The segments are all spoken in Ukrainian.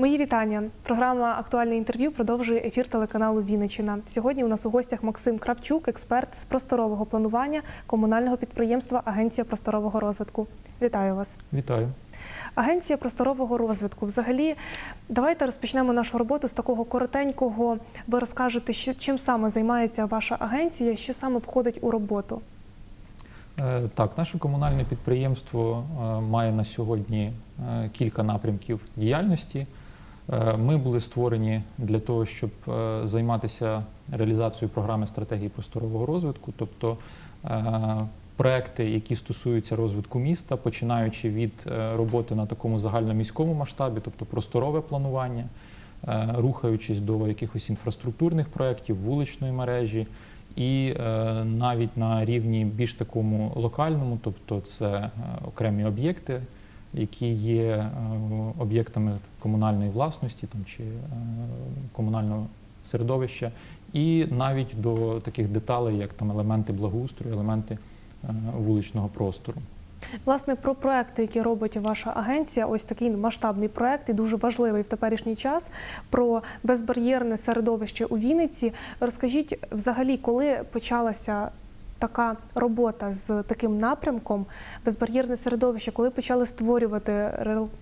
Мої вітання. Програма Актуальне інтерв'ю продовжує ефір телеканалу Вінниччина. Сьогодні у нас у гостях Максим Кравчук, експерт з просторового планування комунального підприємства Агенція просторового розвитку. Вітаю вас. Вітаю. Агенція просторового розвитку. Взагалі, давайте розпочнемо нашу роботу з такого коротенького. Ви розкажете, що чим саме займається ваша агенція, що саме входить у роботу. Е, Так, наше комунальне підприємство е, має на сьогодні е, кілька напрямків діяльності. Е, Ми були створені для того, щоб е, займатися реалізацією програми стратегії просторового розвитку, тобто е, проекти, які стосуються розвитку міста, починаючи від роботи на такому загальноміському масштабі, тобто просторове планування, рухаючись до якихось інфраструктурних проєктів, вуличної мережі. І навіть на рівні більш такому локальному, тобто це окремі об'єкти, які є е, об'єктами комунальної власності там, чи е, комунального середовища, і навіть до таких деталей, як там елементи благоустрою, елементи е, вуличного простору. Власне, про проекти, які робить ваша агенція, ось такий масштабний проект і дуже важливий в теперішній час про безбар'єрне середовище у Вінниці. Розкажіть взагалі, коли почалася така робота з таким напрямком, безбар'єрне середовище, коли почали створювати,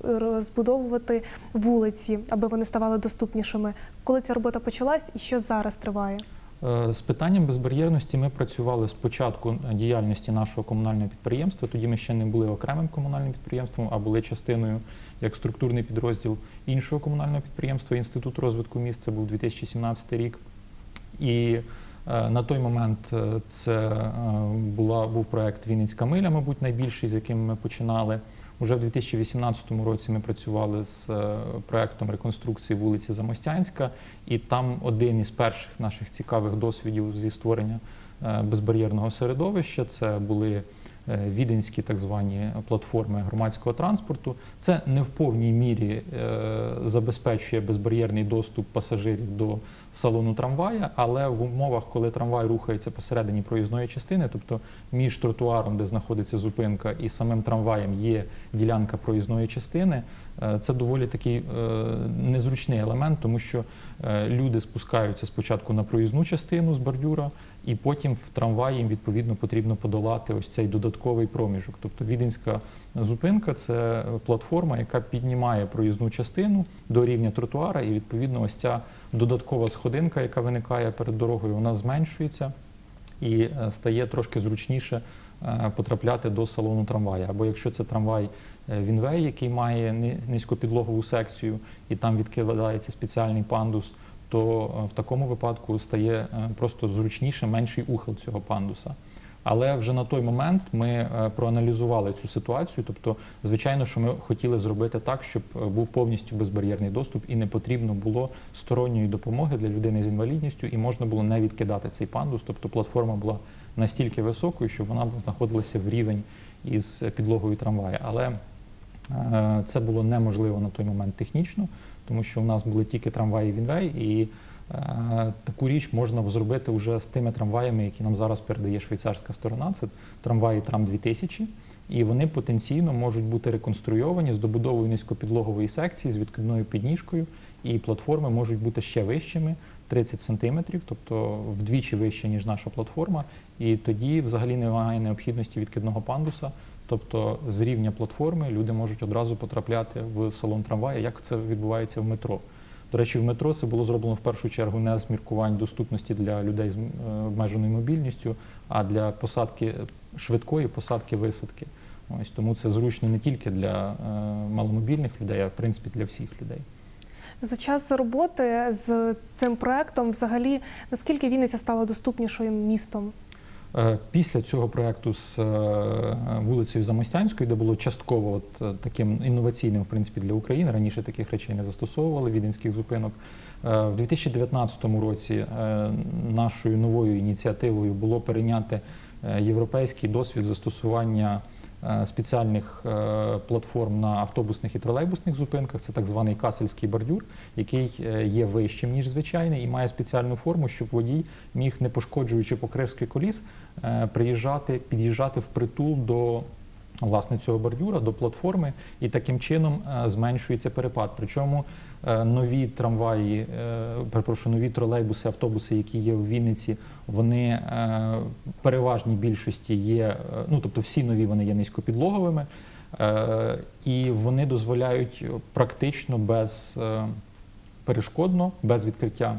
розбудовувати вулиці, аби вони ставали доступнішими? Коли ця робота почалась і що зараз триває? Е, З питанням безбар'єрності ми працювали з початку діяльності нашого комунального підприємства. Тоді ми ще не були окремим комунальним підприємством, а були частиною як структурний підрозділ іншого комунального підприємства Інститут розвитку міст. Це був 2017 рік. І на той момент е, це е, була, був проект Вінницька миля, мабуть, найбільший, з яким ми починали. Уже в 2018 році ми працювали з е, проектом реконструкції вулиці Замостянська, і там один із перших наших цікавих досвідів зі створення е, безбар'єрного середовища це були е, віденські так звані платформи громадського транспорту. Це не в повній мірі е, забезпечує безбар'єрний доступ пасажирів до салону трамвая, але в умовах, коли трамвай рухається посередині проїзної частини, тобто між тротуаром, де знаходиться зупинка, і самим трамваєм є ділянка проїзної частини, е, це доволі такий е, незручний елемент, тому що е, люди спускаються спочатку на проїзну частину з бордюра, і потім в трамваї їм відповідно потрібно подолати ось цей додатковий проміжок. Тобто віденська зупинка це платформа, яка піднімає проїзну частину до рівня тротуара, і відповідно ось ця додаткова сходинка, яка виникає перед дорогою, вона зменшується і е, стає трошки зручніше е, потрапляти до салону трамвая. Або якщо це трамвай е, Вінвей, який має ни- низькопідлогову секцію, і там відкидається спеціальний пандус, то е, в такому випадку стає е, просто зручніше менший ухил цього пандуса. Але вже на той момент ми е, проаналізували цю ситуацію. Тобто, звичайно, що ми хотіли зробити так, щоб був повністю безбар'єрний доступ і не потрібно було сторонньої допомоги для людини з інвалідністю, і можна було не відкидати цей пандус. Тобто платформа була настільки високою, що вона знаходилася в рівень із підлогою трамвая. Але це було неможливо на той момент технічно, тому що у нас були тільки трамваї Вінвей, і е, таку річ можна зробити вже з тими трамваями, які нам зараз передає швейцарська сторона. Це трамваї Трам 2000 і вони потенційно можуть бути реконструйовані з добудовою низькопідлогової секції з відкидною підніжкою, і платформи можуть бути ще вищими 30 сантиметрів, тобто вдвічі вище, ніж наша платформа. І тоді взагалі немає необхідності відкидного пандуса. Тобто з рівня платформи люди можуть одразу потрапляти в салон трамвая, як це відбувається в метро. До речі, в метро це було зроблено в першу чергу не з міркувань доступності для людей з е, обмеженою мобільністю, а для посадки швидкої посадки висадки. Ось тому це зручно не тільки для е, маломобільних людей, а в принципі для всіх людей. За час роботи з цим проектом, взагалі, наскільки Вінниця стала доступнішою містом? Е, Після цього проекту з е, вулицею Замостянською, де було частково от е, таким інноваційним в принципі для України, раніше таких речей не застосовували віденських зупинок. В 2019 році нашою новою ініціативою було перейняти європейський досвід застосування спеціальних е, платформ на автобусних і тролейбусних зупинках. Це так званий касельський бордюр, який е, є вищим ніж звичайний, і має спеціальну форму, щоб водій міг, не пошкоджуючи покривський коліс, е, приїжджати, під'їжджати впритул до власне цього бордюра до платформи, і таким чином е, зменшується перепад. Причому е, нові трамваї, е, перепрошую, нові тролейбуси, автобуси, які є в Вінниці, вони переважній більшості є, ну тобто всі нові вони є низькопідлоговими, і вони дозволяють практично без перешкодно, без відкриття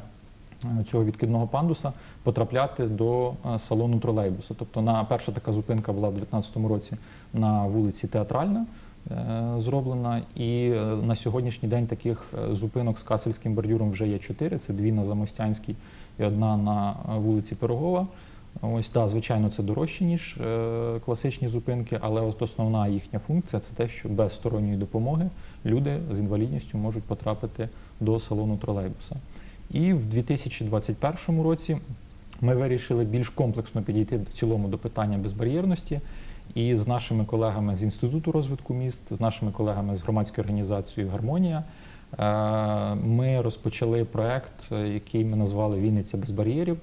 цього відкидного пандуса потрапляти до е, салону тролейбуса. Тобто на перша така зупинка була в 2019 році на вулиці Театральна е, зроблена. І е, на сьогоднішній день таких е, зупинок з касельським бордюром вже є чотири. Це дві на Замостянській і одна на е, вулиці Пирогова. Ось так, звичайно, це дорожче, ніж е, класичні зупинки, але от основна їхня функція це те, що без сторонньої допомоги люди з інвалідністю можуть потрапити до салону тролейбуса. І в 2021 році ми вирішили більш комплексно підійти в цілому до питання безбар'єрності. І з нашими колегами з Інституту розвитку міст, з нашими колегами з громадською організацією Гармонія е, ми розпочали проект, е, який ми назвали Вінниця без бар'єрів.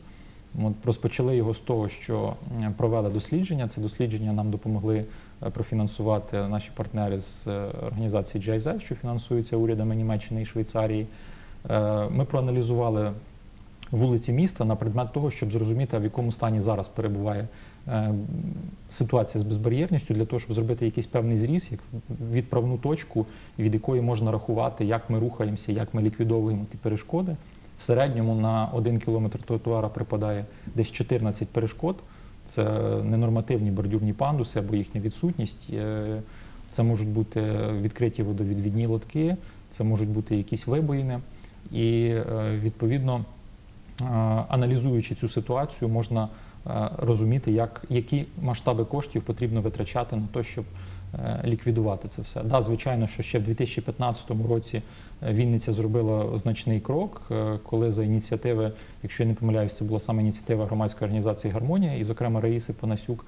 Розпочали його з того, що е, провели дослідження. Це дослідження нам допомогли профінансувати наші партнери з організації GIZ, що фінансується урядами Німеччини і Швейцарії. Е, Ми проаналізували вулиці міста на предмет того, щоб зрозуміти, в якому стані зараз перебуває е, ситуація з безбар'єрністю, для того, щоб зробити якийсь певний зріз, як відправну точку, від якої можна рахувати, як ми рухаємося, як ми ліквідовуємо ті перешкоди. В середньому на один кілометр тротуара припадає десь 14 перешкод. Це ненормативні бордюрні пандуси або їхня відсутність. Е, Це можуть бути відкриті водовідвідні лотки, це можуть бути якісь вибоїни. І е, відповідно, е, аналізуючи цю ситуацію, можна е, розуміти, як, які масштаби коштів потрібно витрачати на те, щоб ліквідувати це все. Да, звичайно, що ще в 2015 році Вінниця зробила значний крок, коли за ініціативи, якщо я не помиляюсь, це була саме ініціатива громадської організації Гармонія, і, зокрема, Раїси Панасюк,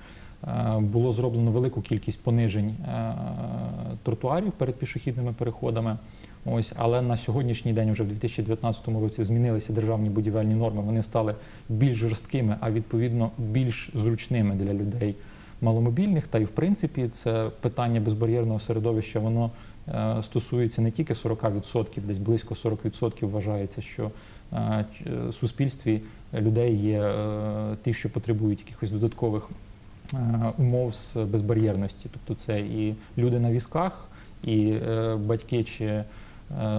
було зроблено велику кількість понижень тротуарів перед пішохідними переходами. Ось, але на сьогоднішній день, вже в 2019 році, змінилися державні будівельні норми. Вони стали більш жорсткими, а відповідно більш зручними для людей маломобільних. Та й в принципі це питання безбар'єрного середовища. Воно е, стосується не тільки 40%, десь близько 40% вважається, що е, е, в суспільстві людей є ті, що потребують якихось додаткових умов з безбар'єрності. Тобто це і люди на візках, і батьки чи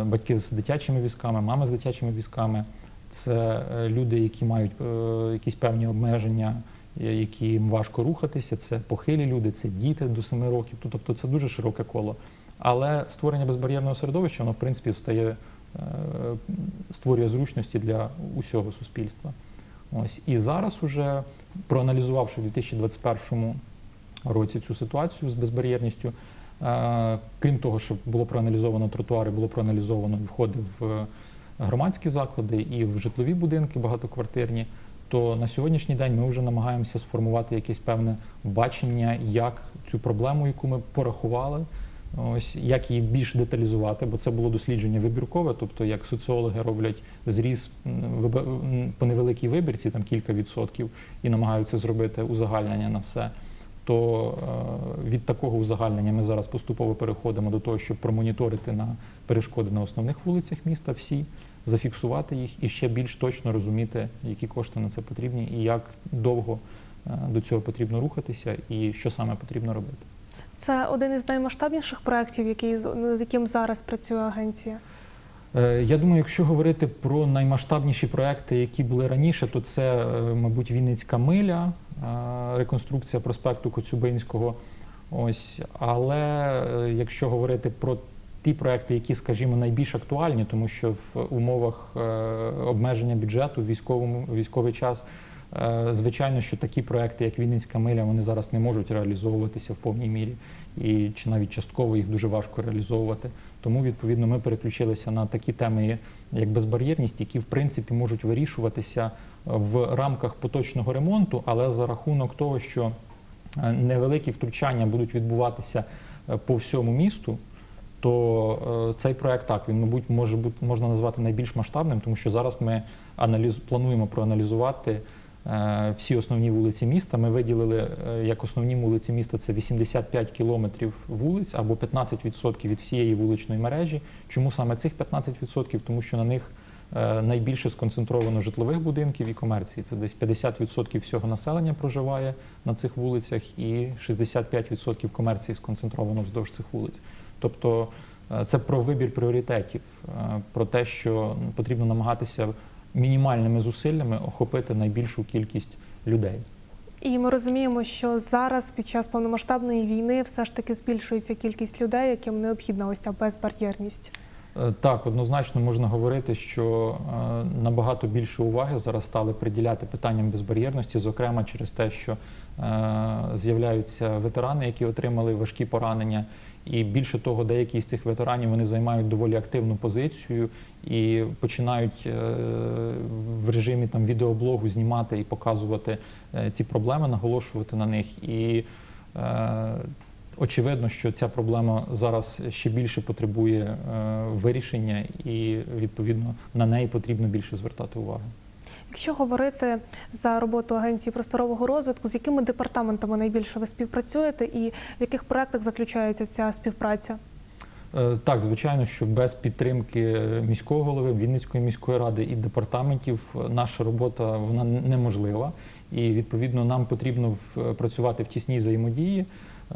батьки з дитячими візками, мами з дитячими візками. Це е, люди, які мають е, якісь певні обмеження, е, які їм важко рухатися. Це похилі люди, це діти до 7 років. Тобто це дуже широке коло. Але створення безбар'єрного середовища, воно в принципі стає, е, створює зручності для усього суспільства. Ось і зараз, уже проаналізувавши в 2021 році цю ситуацію з безбар'єрністю, е, крім того, що було проаналізовано тротуари, було проаналізовано входи в громадські заклади і в житлові будинки багатоквартирні. То на сьогоднішній день ми вже намагаємося сформувати якесь певне бачення, як цю проблему, яку ми порахували, ось як її більш деталізувати, бо це було дослідження вибіркове, тобто як соціологи роблять зріз по невеликій вибірці, там кілька відсотків, і намагаються зробити узагальнення на все. То е, від такого узагальнення ми зараз поступово переходимо до того, щоб промоніторити на перешкоди на основних вулицях міста всі, зафіксувати їх і ще більш точно розуміти, які кошти на це потрібні, і як довго е, до цього потрібно рухатися, і що саме потрібно робити. Це один із наймасштабніших проєктів, який над яким зараз працює агенція. Е, Я думаю, якщо говорити про наймасштабніші проекти, які були раніше, то це, мабуть, Вінницька миля, реконструкція проспекту Коцюбинського. Ось, але е, якщо говорити про ті проекти, які, скажімо, найбільш актуальні, тому що в умовах е, обмеження бюджету військовому військовий час. е, Звичайно, що такі проекти, як Вінницька миля, вони зараз не можуть реалізовуватися в повній мірі, і чи навіть частково їх дуже важко реалізовувати. Тому відповідно ми переключилися на такі теми, як безбар'єрність, які в принципі можуть вирішуватися в рамках поточного ремонту, але за рахунок того, що е, невеликі втручання будуть відбуватися е, по всьому місту. То е, цей проект так він, мабуть, може бути можна назвати найбільш масштабним, тому що зараз ми аналіз, плануємо проаналізувати е, всі основні вулиці міста. Ми виділили е, як основні вулиці міста це 85 кілометрів вулиць або 15% від всієї вуличної мережі. Чому саме цих 15%? Тому що на них е, найбільше сконцентровано житлових будинків і комерції. Це десь 50% всього населення проживає на цих вулицях, і 65% комерції сконцентровано вздовж цих вулиць. Тобто е, це про вибір пріоритетів, е, про те, що потрібно намагатися мінімальними зусиллями охопити найбільшу кількість людей. І ми розуміємо, що зараз під час повномасштабної війни все ж таки збільшується кількість людей, яким необхідна ось ця безбар'єрність. Е, Так, однозначно можна говорити, що е, набагато більше уваги зараз стали приділяти питанням безбар'єрності, зокрема через те, що е, з'являються ветерани, які отримали важкі поранення. І більше того, деякі з цих ветеранів вони займають доволі активну позицію і починають е, в режимі там відеоблогу знімати і показувати е, ці проблеми, наголошувати на них. І е, очевидно, що ця проблема зараз ще більше потребує вирішення, і відповідно на неї потрібно більше звертати увагу. Якщо говорити за роботу агенції просторового розвитку, з якими департаментами найбільше ви співпрацюєте, і в яких проектах заключається ця співпраця? Е, Так, звичайно, що без підтримки міського голови, Вінницької міської ради і департаментів е, наша робота вона неможлива. І відповідно нам потрібно в- працювати в тісній взаємодії. Е,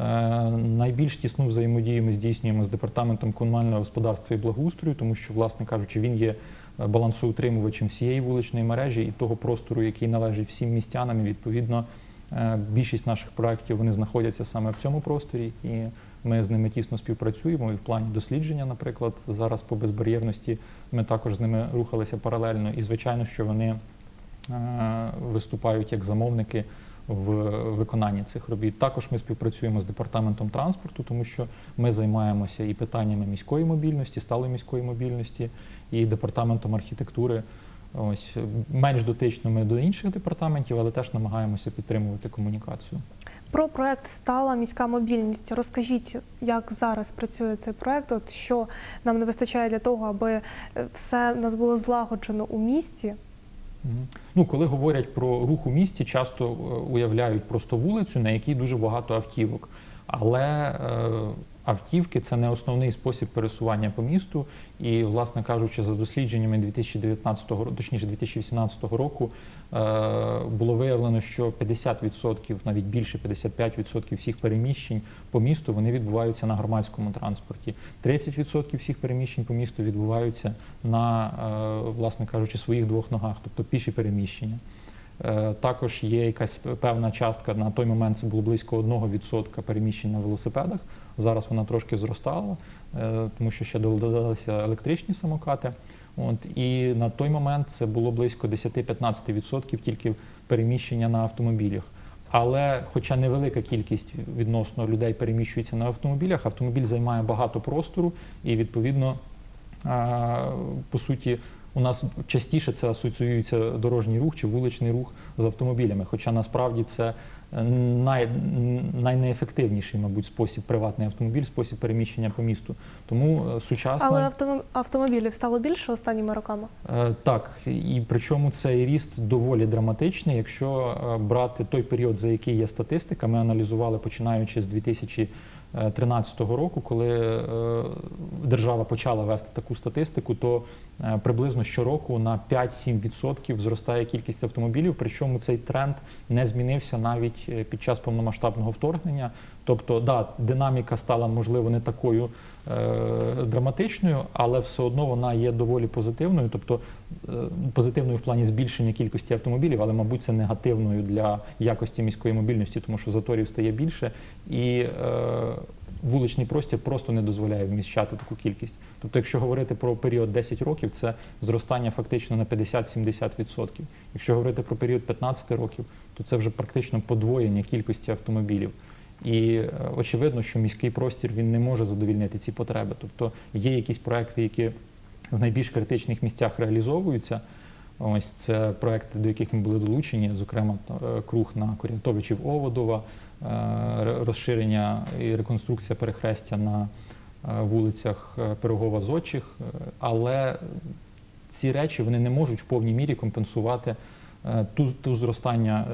Найбільш тісну взаємодію ми здійснюємо з департаментом комунального господарства і благоустрою, тому що, власне кажучи, він є е, балансоутримувачем всієї вуличної мережі і того простору, який належить всім містянам. І відповідно е, більшість наших проєктів вони знаходяться саме в цьому просторі, і ми з ними тісно співпрацюємо. І в плані дослідження, наприклад, зараз по безбар'єрності ми також з ними рухалися паралельно. І звичайно, що вони е, виступають як замовники в виконанні цих робіт. Також ми співпрацюємо з департаментом транспорту, тому що ми займаємося і питаннями міської мобільності, сталої міської мобільності, і департаментом архітектури. Ось менш дотичними до інших департаментів, але теж намагаємося підтримувати комунікацію. Про проект Стала міська мобільність. Розкажіть, як зараз працює цей проект? От що нам не вистачає для того, аби е, все в нас було злагоджено у місті? Ну, коли говорять про рух у місті, часто е, уявляють просто вулицю, на якій дуже багато автівок. Але е, автівки це не основний спосіб пересування по місту. І, власне кажучи, за дослідженнями 2019 року, точніше 2018 року, е, було виявлено, що 50%, навіть більше 55% всіх переміщень по місту вони відбуваються на громадському транспорті. 30% всіх переміщень по місту відбуваються на, е, власне кажучи, своїх двох ногах, тобто піші переміщення. Е, Також є якась певна частка. На той момент це було близько 1% переміщень на велосипедах. Зараз вона трошки зростала, е, тому що ще додалися електричні самокати. От і на той момент це було близько 10-15% тільки переміщення на автомобілях. Але, хоча невелика кількість відносно людей переміщується на автомобілях, автомобіль займає багато простору, і відповідно, по суті, у нас частіше це асоціюється дорожній рух чи вуличний рух з автомобілями. Хоча насправді це най, найнеефективніший, мабуть, спосіб приватний автомобіль, спосіб переміщення по місту. Тому е, сучасна Але автомобілів стало більше останніми роками. Е, Так, і причому цей ріст доволі драматичний. Якщо е, брати той період, за який є статистика, ми аналізували починаючи з 2013 року, коли е, держава почала вести таку статистику, то е, приблизно щороку на 5-7% зростає кількість автомобілів. Причому цей тренд не змінився навіть е, під час повномасштабного вторгнення. Тобто, да, динаміка стала можливо не такою драматичною, але все одно вона є доволі позитивною, тобто е, позитивною в плані збільшення кількості автомобілів, але, мабуть, це негативною для якості міської мобільності, тому що заторів стає більше, і е, вуличний простір просто не дозволяє вміщати таку кількість. Тобто, якщо говорити про період 10 років, це зростання фактично на 50-70%. Якщо говорити про період 15 років, то це вже практично подвоєння кількості автомобілів. І е, очевидно, що міський простір він не може задовільнити ці потреби. Тобто є якісь проекти, які в найбільш критичних місцях реалізовуються. Ось це проекти, до яких ми були долучені, зокрема е, круг на Корятовичів Оводова, е, розширення і реконструкція перехрестя на вулицях Пирогова Зодчих. Е, Але ці речі вони не можуть в повній мірі компенсувати ту, ту зростання,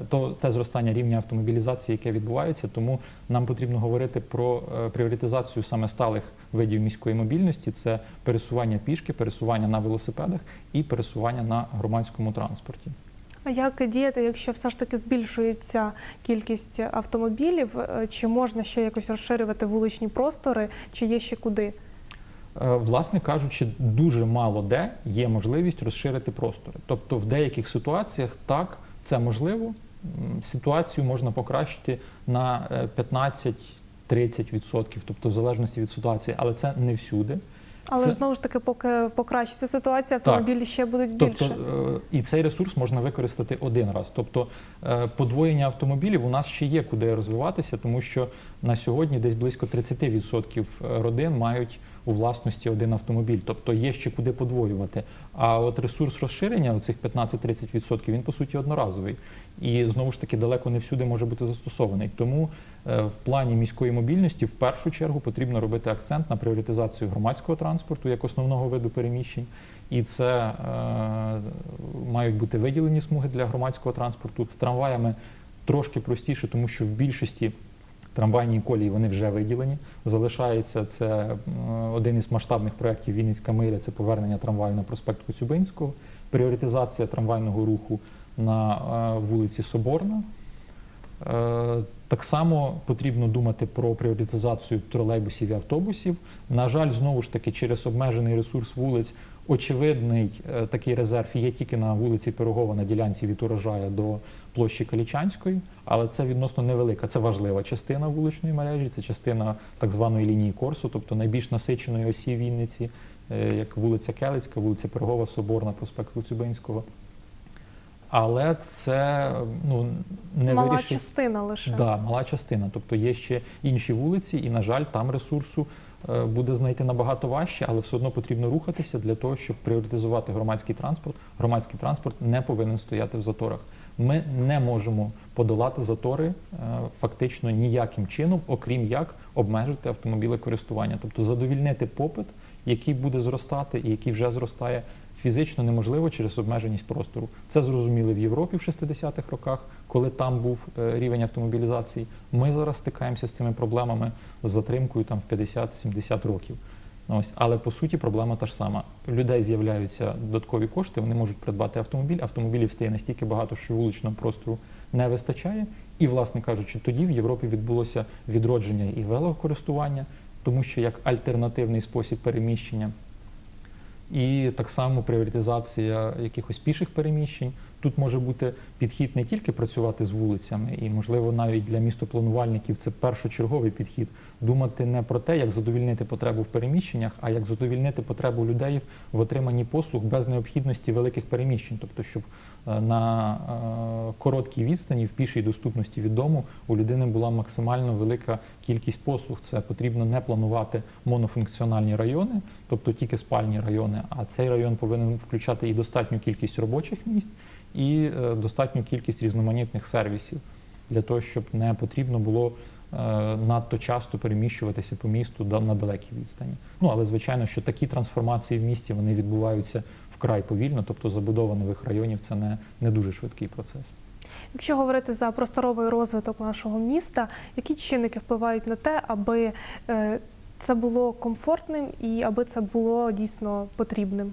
е, то те зростання рівня автомобілізації, яке відбувається. Тому нам потрібно говорити про е, пріоритизацію саме сталих видів міської мобільності: це пересування пішки, пересування на велосипедах і пересування на громадському транспорті. А як діяти, якщо все ж таки збільшується кількість автомобілів? Е, Чи можна ще якось розширювати вуличні простори, чи є ще куди? Е, Власне кажучи, дуже мало де є можливість розширити простори. Тобто, в деяких ситуаціях так це можливо. Ситуацію можна покращити на е, 15-30%, тобто в залежності від ситуації, але це не всюди. Але Це- знову ж таки, поки покращиться ситуація, автомобілі ще будуть Тобто більше. е, і цей ресурс можна використати один раз. Тобто е, подвоєння автомобілів у нас ще є куди розвиватися, тому що на сьогодні десь близько 30% родин мають у власності один автомобіль. Тобто є ще куди подвоювати. А от ресурс розширення, оцих 15-30%, він по суті одноразовий. І знову ж таки далеко не всюди може бути застосований. Тому е, в плані міської мобільності в першу чергу потрібно робити акцент на пріоритизацію громадського транспорту як основного виду переміщень. І це е, мають бути виділені смуги для громадського транспорту. З трамваями трошки простіше, тому що в більшості трамвайні колії вони вже виділені. Залишається це е, один із масштабних проєктів Вінницька миля це повернення трамваю на проспект Коцюбинського, пріоритизація трамвайного руху на е, вулиці Соборна. Так само потрібно думати про пріоритизацію тролейбусів і автобусів. На жаль, знову ж таки, через обмежений ресурс вулиць, очевидний е, такий резерв є тільки на вулиці Пирогова на ділянці від урожая до площі Калічанської, але це відносно невелика. Це важлива частина вуличної мережі, це частина так званої лінії Корсу, тобто найбільш насиченої осі Вінниці, е, як вулиця Келицька, вулиця Пирогова, Соборна, проспект Коцюбинського. Але це ну не Мала вирішить. частина лише. Да, мала частина. Тобто є ще інші вулиці, і, на жаль, там ресурсу е, буде знайти набагато важче, але все одно потрібно рухатися для того, щоб пріоритизувати громадський транспорт. Громадський транспорт не повинен стояти в заторах. Ми не можемо подолати затори е, фактично ніяким чином, окрім як обмежити автомобілekористування, тобто задовільнити попит, який буде зростати і який вже зростає. Фізично неможливо через обмеженість простору. Це зрозуміли в Європі в 60-х роках, коли там був е, рівень автомобілізації. Ми зараз стикаємося з цими проблемами з затримкою там в 50-70 років. Ось, але по суті проблема та ж сама. Людей з'являються додаткові кошти, вони можуть придбати автомобіль. Автомобілів стає настільки багато, що вуличного простору не вистачає. І, власне кажучи, тоді в Європі відбулося відродження і велокористування, тому що як альтернативний спосіб переміщення і так само пріоритизація якихось піших переміщень. Тут може бути підхід не тільки працювати з вулицями, і, можливо, навіть для містопланувальників це першочерговий підхід. Думати не про те, як задовільнити потребу в переміщеннях, а як задовільнити потребу людей в отриманні послуг без необхідності великих переміщень, тобто, щоб на е, короткій відстані, в пішій доступності від дому у людини була максимально велика кількість послуг. Це потрібно не планувати монофункціональні райони, тобто тільки спальні райони. А цей район повинен включати і достатню кількість робочих місць, і е, достатню кількість різноманітних сервісів для того, щоб не потрібно було е, надто часто переміщуватися по місту на далекій відстані. Ну але звичайно, що такі трансформації в місті вони відбуваються вкрай повільно, тобто забудова нових районів це не, не дуже швидкий процес. Якщо говорити за просторовий розвиток нашого міста, які чинники впливають на те, аби е, це було комфортним і аби це було дійсно потрібним?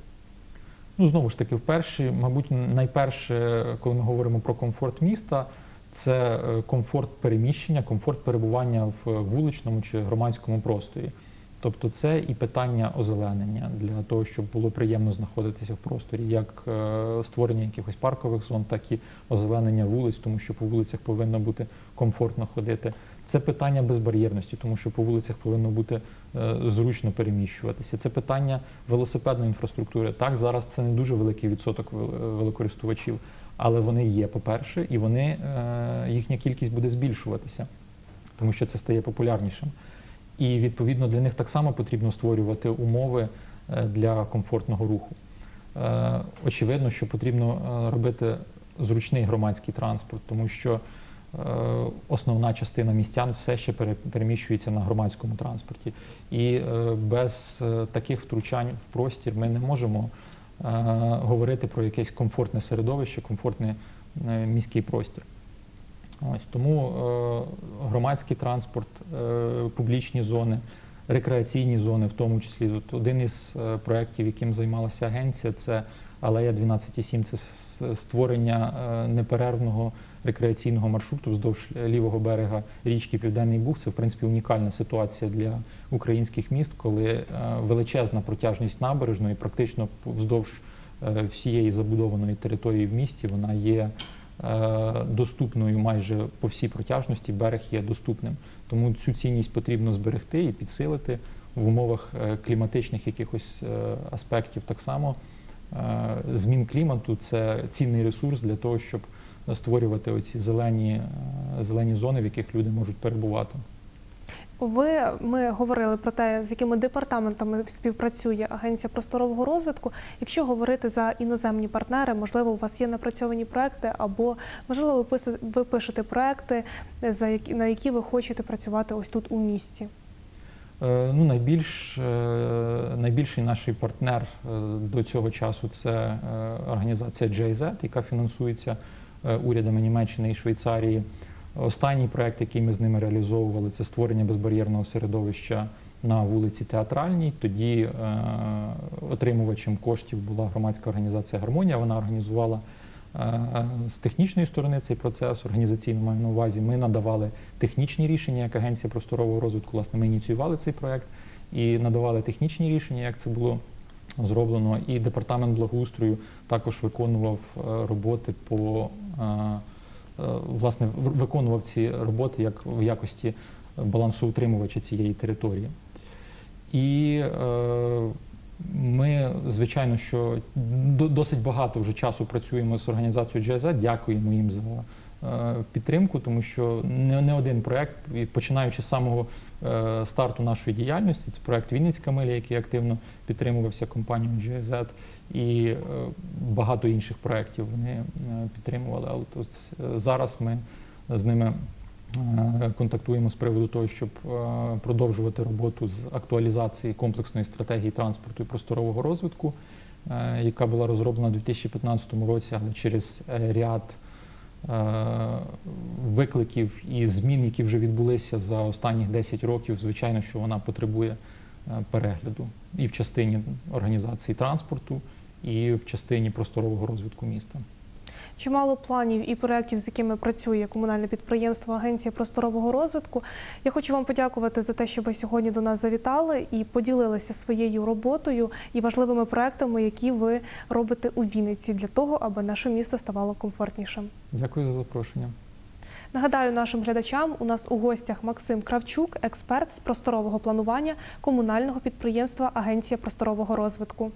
Ну, знову ж таки, вперше, мабуть, найперше, коли ми говоримо про комфорт міста, це е, комфорт переміщення, комфорт перебування в вуличному чи громадському просторі. Тобто це і питання озеленення для того, щоб було приємно знаходитися в просторі, як е, створення якихось паркових зон, так і озеленення вулиць, тому що по вулицях повинно бути комфортно ходити. Це питання безбар'єрності, тому що по вулицях повинно бути е, зручно переміщуватися. Це питання велосипедної інфраструктури. Так, зараз це не дуже великий відсоток вел- велокористувачів, але вони є, по-перше, і вони, е, їхня кількість буде збільшуватися, тому що це стає популярнішим. І відповідно для них так само потрібно створювати умови е, для комфортного руху. Е, Очевидно, що потрібно е, робити зручний громадський транспорт, тому що основна частина містян все ще пере- переміщується на громадському транспорті. І без таких втручань в простір ми не можемо говорити про якесь комфортне середовище, комфортний міський простір. Ось тому е, громадський транспорт, е, публічні зони, рекреаційні зони, в тому числі тут один із е, проєктів, яким займалася агенція, це алея 12,7, це створення е, неперервного рекреаційного маршруту вздовж лівого берега річки Південний Буг. Це в принципі унікальна ситуація для українських міст, коли е, величезна протяжність набережної, практично вздовж всієї забудованої території в місті, вона є доступною майже по всій протяжності. Берег є доступним. Тому цю цінність потрібно зберегти і підсилити в умовах е, кліматичних якихось е, аспектів. Так само е, змін клімату це цінний ресурс для того, щоб створювати оці зелені, е, зелені зони, в яких люди можуть перебувати. Ви ми говорили про те, з якими департаментами співпрацює Агенція просторового розвитку. Якщо говорити за іноземні партнери, можливо, у вас є напрацьовані проекти, або можливо, ви пишете проекти, за які на які ви хочете працювати ось тут у місті. Е, Ну, найбільш, е, найбільший наш партнер е, до цього часу це організація GIZ, яка фінансується урядами Німеччини і Швейцарії. Останній проект, який ми з ними реалізовували, це створення безбар'єрного середовища на вулиці Театральній. Тоді е, отримувачем коштів була громадська організація Гармонія. Вона організувала е, з технічної сторони цей процес, організаційно маю на увазі. Ми надавали технічні рішення, як агенція просторового розвитку. Власне, ми ініціювали цей проект і надавали технічні рішення, як це було зроблено. І департамент благоустрою також виконував е, роботи по е, власне виконував ці роботи як в якості балансоутримувача цієї території. І е, ми, звичайно, що досить багато вже часу працюємо з організацією GIZ, дякуємо їм за е, підтримку, тому що не, не один проект, починаючи з самого е, старту нашої діяльності, це проект Вінницька миля, який активно підтримувався компанією GIZ, і е, багато інших проєктів вони е, підтримували. Але от, е, зараз ми з ними е, контактуємо з приводу того, щоб е, продовжувати роботу з актуалізації комплексної стратегії транспорту і просторового розвитку, е, яка була розроблена у 2015 році, але через е, ряд е, викликів і змін, які вже відбулися за останні 10 років, звичайно, що вона потребує е, перегляду і в частині організації транспорту, і в частині просторового розвитку міста. Чимало планів і проєктів, з якими працює комунальне підприємство Агенція просторового розвитку. Я хочу вам подякувати за те, що ви сьогодні до нас завітали і поділилися своєю роботою і важливими проектами, які ви робите у Вінниці для того, аби наше місто ставало комфортнішим. Дякую за запрошення. Нагадаю нашим глядачам, у нас у гостях Максим Кравчук, експерт з просторового планування комунального підприємства Агенція просторового розвитку.